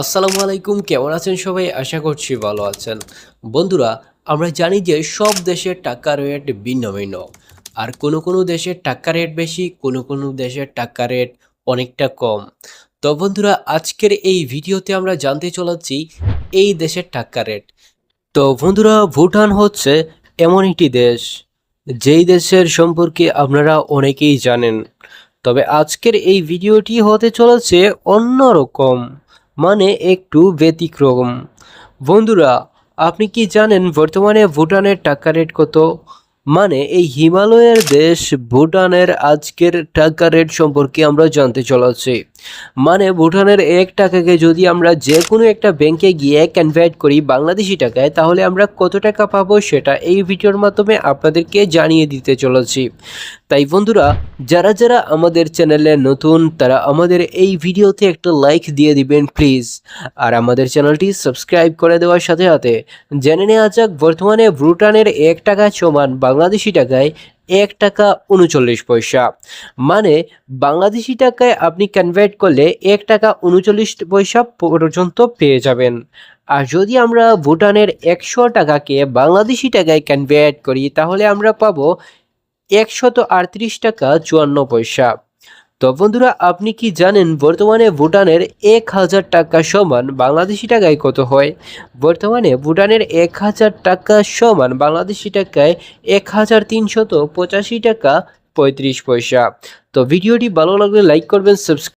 আসসালামু আলাইকুম, কেমন আছেন সবাই? আশা করছি ভালো আছেন। বন্ধুরা, আমরা জানি যে সব দেশের টাকা রেট ভিন্ন ভিন্ন আর কোনো কোনো দেশের টাকা রেট বেশি, কোনো কোনো দেশের টাকা রেট অনেকটা কম। তো বন্ধুরা, আজকের এই ভিডিওতে আমরা জানতে চলেছি এই দেশের টাকা রেট। তো বন্ধুরা, ভুটান হচ্ছে এমন একটি দেশ, যেই দেশের সম্পর্কে আপনারা অনেকেই জানেন। তবে আজকের এই ভিডিওটি হতে চলেছে অন্যরকম। মানে একটু ব্যতিক্রম। বন্ধুরা, আপনি কি জানেন বর্তমানে ভুটানের টাকা রেট কত? মানে এই হিমালয়ের দেশ ভুটানের আজকের টাকা রেট সম্পর্কে আমরা জানতে চলেছি। মানে ভুটানের এক টাকাকে যদি আমরা যে কোনো একটা ব্যাংকে গিয়ে কনভার্ট করি বাংলাদেশি টাকায়, তাহলে আমরা কত টাকা পাবো সেটা এই ভিডিওর মাধ্যমে আপনাদেরকে জানিয়ে দিতে চলেছি। তাই বন্ধুরা, যারা যারা আমাদের চ্যানেলে নতুন, তারা আমাদের এই ভিডিওতে একটা লাইক দিয়ে দিবেন প্লিজ আর আমাদের চ্যানেলটি সাবস্ক্রাইব করে দেওয়ার সাথে সাথে, জেনে নেওয়া যাক বর্তমানে ভুটানের এক টাকা সমান বাংলাদেশি টাকায় এক টাকা উনচল্লিশ পয়সা। মানে বাংলাদেশি টাকায় আপনি কনভার্ট করলে এক টাকা উনচল্লিশ পয়সা পর্যন্ত পেয়ে যাবেন। আর যদি আমরা ভুটানের একশো টাকাকে বাংলাদেশি টাকায় কনভার্ট করি, তাহলে আমরা পাবো একশত আটত্রিশ টাকা চুয়ান্ন পয়সা। তো বন্ধুরা, আপনি কি জানেন বর্তমানে ভুটানের এক হাজার টাকা সমান বাংলাদেশি টাকায় কত হয়? বর্তমানে ভুটানের এক হাজার টাকা সমান বাংলাদেশি টাকায় এক হাজার তিনশত পঁচাশি টাকা পঁয়ত্রিশ পয়সা। তো ভিডিওটি ভালো লাগলে লাইক করবেন, সাবস্ক্রাইব